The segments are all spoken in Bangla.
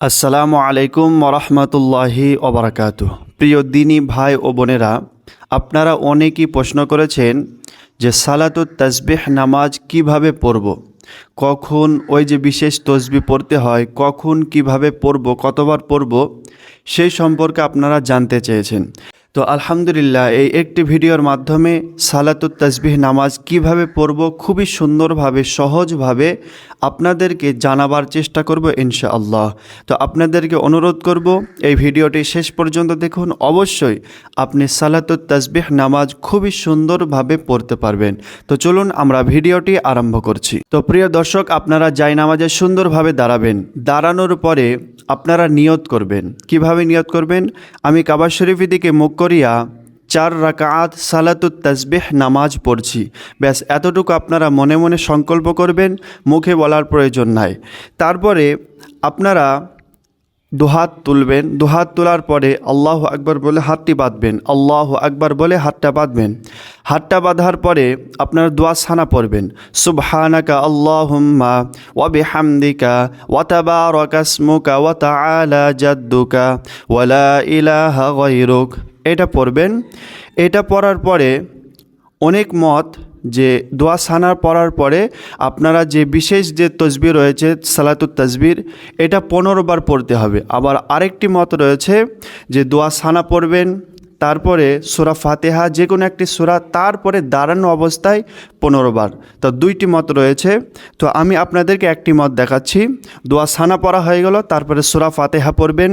আসসালামু আলাইকুম ওরহমতুল্লাহি ওবরাকাত প্রিয় দিনী ভাই ও বোনেরা, আপনারা অনেকেই প্রশ্ন করেছেন যে সালাতুত তাসবিহ নামাজ কীভাবে পড়ব? কখন ওই যে বিশেষ তসবি পড়তে হয়, কখন কীভাবে পড়ব, কতবার পড়ব, সেই সম্পর্কে আপনারা জানতে চেয়েছেন। তো আলহামদুলিল্লাহ, এই একটি ভিডিওর মাধ্যমে সালাতুত তাসবিহ নামাজ কীভাবে পড়ব, খুবই সুন্দরভাবে, সহজভাবে আপনাদেরকে জানাবার চেষ্টা করব ইনশাআল্লাহ। তো আপনাদেরকে অনুরোধ করব, এই ভিডিওটি শেষ পর্যন্ত দেখুন। অবশ্যই আপনি সালাতুত তাসবিহ নামাজ খুবই সুন্দরভাবে পড়তে পারবেন। তো চলুন আমরা ভিডিওটি আরম্ভ করছি। তো প্রিয় দর্শক, আপনারা যাই নামাজে সুন্দরভাবে দাঁড়াবেন, দাঁড়ানোর পরে আপনারা নিয়ত করবেন। কীভাবে নিয়ত করবেন? আমি কাবা শরীফের দিকে মুখ করিয়া চার রাকাত সালাতুত তাসবিহ নামাজ পড়ছি। ব্যাস, এতটুকু আপনারা মনে মনে সংকল্প করবেন, মুখে বলার প্রয়োজন নাই। তারপরে আপনারা দুহাত তুলবেন। দুহাত তোলার পরে আল্লাহ আকবর বলে হাতটি বাঁধবেন। আল্লাহ আকবার বলে হাতটা বাঁধবেন। হাতটা বাঁধার পরে আপনার দোয়া ছানা পড়বেন। সুবহানাকা আল্লাহুম্মা ওয়া বিহামদিকা ওয়া তাবারাকা ইসমুকা ওয়া তাআলা জাদ্দুকা ওয়া লা ইলাহা গায়রুক। এটা পড়বেন। এটা পড়ার পরে অনেক মত যে দোয়া সানা পড়ার পরে আপনারা যে বিশেষ যে তসবির রয়েছে, সালাতুত তসবির এটা পনেরো বার পড়তে হবে। আবার আরেকটি মত রয়েছে যে দোয়া সানা পড়বেন, তারপরে সুরা ফাতেহা যে কোনো একটি সুরা তারপরে দাঁড়ানো অবস্থায় পনেরো বার। তো দুইটি মত রয়েছে। তো আমি আপনাদেরকে একটি মত দেখাচ্ছি। দোয়া সানা পড়া হয়ে গেল, তারপরে সুরা ফাতেহা পড়বেন।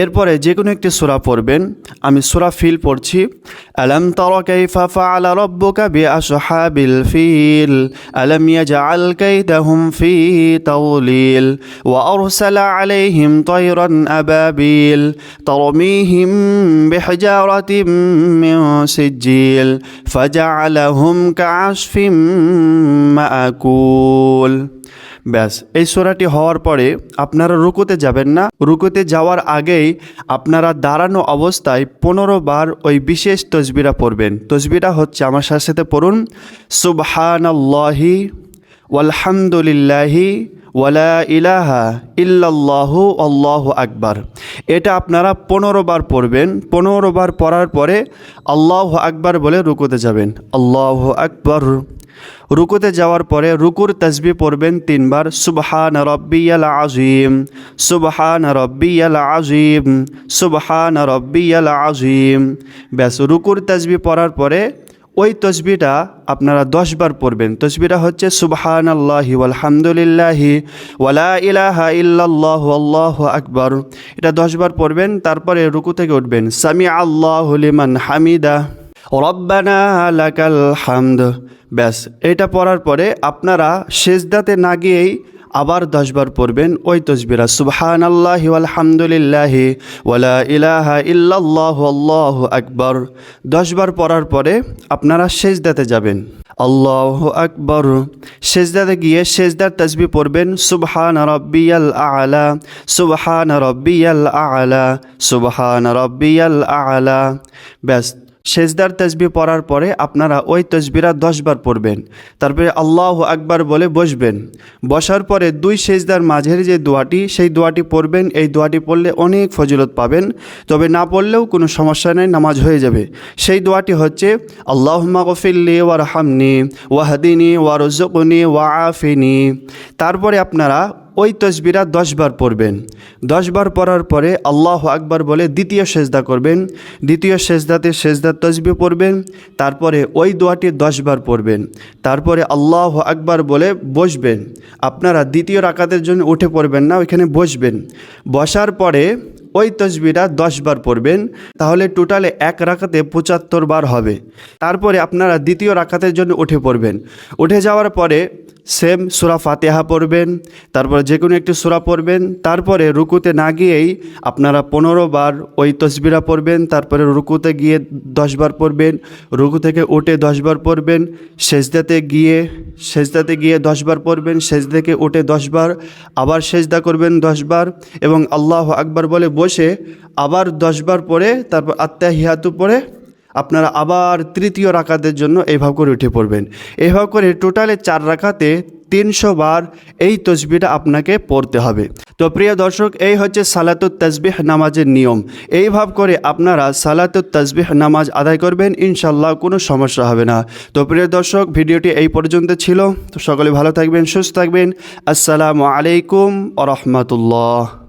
এরপরে যে কোনো একটি সূরা পড়বেন। আমি সূরা ফিল পড়ছি। আলম তারা কাইফা ফাআলা রাব্বুকা বিআসহাবিল ফিল। আলম ইয়াজআল কাইদাহুম ফি তাওলিল। ওয়া আরসালা আলাইহিম তায়রান আবাবিল। তরমিহিম বিহিজারাতিম মিন সিজিল ফাজআলাহুম কাআশফিম মাআকুল। ব্যাস, এই সোরাটি হওয়ার পরে আপনারা রুকুতে যাবেন না। রুকুতে যাওয়ার আগেই আপনারা দাঁড়ানো অবস্থায় পনেরো বার ওই বিশেষ তসবিরা পড়বেন। তসবিরা হচ্ছে, আমার সাথে সাথে পড়ুন, সুবহানাল্লাহি ওয়ালহামদুলিল্লাহি ওয়ালা ইলাহা ইল্লাল্লাহু, আল্লাহু আকবার। এটা আপনারা পনেরো বার পড়বেন, পনেরো বার পড়ার পরে আল্লাহ আকবার বলে রুকুতে যাবেন। আল্লাহ আকবর। রুকুতে যাওয়ার পরে রুকুর তসবি পড়বেন তিনবার, সুবহান রব্বিয়াল আজিম সুবহান রব্বিয়াল আজিম সুবহান রব্বিয়াল আজিম ব্যাস, রুকুর তসবি পড়ার পরে ওই তসবিটা আপনারা দশবার পড়বেন। তসবিটা হচ্ছে সুবহান আল্লাহি আলহামদুলিল্লাহি ওয়ালা ইলাহা ইল্লাল্লাহ আল্লাহ আকবর। এটা দশবার পড়বেন, তারপরে রুকু থেকে উঠবেন। সামি আল্লাহ লিমান হামিদা। রব্বানা লাকাল হামদ। ব্যাস, এটা পড়ার পরে আপনারা শেষদাতে না গিয়েই আবার দশবার পড়বেন, ওই তসবিরা সুবহান আল্লাহ আলহামদুলিল্লাহি ওয়ালা ইলাহা ইল্লাল্লাহ আল্লাহ আকবর। দশবার পড়ার পরে আপনারা শেষদাতে যাবেন। আল্লাহ আকবর। শেষদাতে গিয়ে শেষদার তসবি পড়বেন, সুবহান রব্বিয়াল আলা, সুবহান রব্বিয়াল আলা, সুবহান রব্বিয়াল আলা। ব্যাস শেষদার তসবি পড়ার পরে আপনারা ওই তসবিরা দশবার পড়বেন। তারপরে আল্লাহ আকবার বলে বসবেন। বসার পরে দুই শেষদার মাঝের যে দোয়াটি, সেই দোয়াটি পড়বেন। এই দোয়াটি পড়লে অনেক ফজিলত পাবেন। তবে না পড়লেও কোনো সমস্যা নেই, নামাজ হয়ে যাবে। সেই দোয়াটি হচ্ছে আল্লাহ গফিল্লি ওয়ার হামনি ওয়াহাদিনী ওয়া রজকনি ওয়া আফিনি। তারপরে আপনারা ওই তসবিরা দশবার পড়বেন। দশবার পড়ার পরে আল্লাহ আকবার বলে দ্বিতীয় সেজদা করবেন। দ্বিতীয় সেজদাতে সেজদার তসবি পড়বেন। তারপরে ওই দোয়াটি দশবার পড়বেন। তারপরে আল্লাহ আকবার বলে বসবেন। আপনারা দ্বিতীয় রাকাতের জন্য উঠে পড়বেন না, ওইখানে বসবেন। বসার পরে ওই তসবিরা দশ বার পড়বেন, তাহলে টোটালে এক রাখাতে পঁচাত্তর বার হবে। তারপরে আপনারা দ্বিতীয় রাখাতের জন্য উঠে পড়বেন। উঠে যাওয়ার পরে সেম সুরা ফাতেহা পড়বেন, তারপরে যে কোনো একটি সুরা পড়বেন, তারপরে রুকুতে না গিয়েই আপনারা পনেরো বার ওই তসবিরা পড়বেন, তারপরে রুকুতে গিয়ে দশবার পড়বেন, রুকু থেকে উঠে দশবার পড়বেন, সেজদাতে গিয়ে সেজদাতে গিয়ে দশবার পড়বেন সেজ থেকে উঠে দশবার আবার সেজদা করবেন দশবার এবং আল্লাহ আকবার বলে বসে আবার দশবার পরে তারপর আত্মাহিয়াতু পরে আপনারা আবার তৃতীয় রাকাতের জন্য এইভাবে করে উঠে পড়বেন। এইভাবে করে টোটালে চার রাকাতে তিনশো বার এই তসবিটা আপনাকে পড়তে হবে। তো প্রিয় দর্শক, এই হচ্ছে সালাতুত তসবিহ নামাজের নিয়ম। এইভাবে করে আপনারা সালাতুত তসবিহ নামাজ আদায় করবেন ইনশাল্লাহ কোনো সমস্যা হবে না। তো প্রিয় দর্শক, ভিডিওটি এই পর্যন্ত ছিল। তো সকলে ভালো থাকবেন, সুস্থ থাকবেন। আসসালামু আলাইকুম আ রহমতুল্লাহ।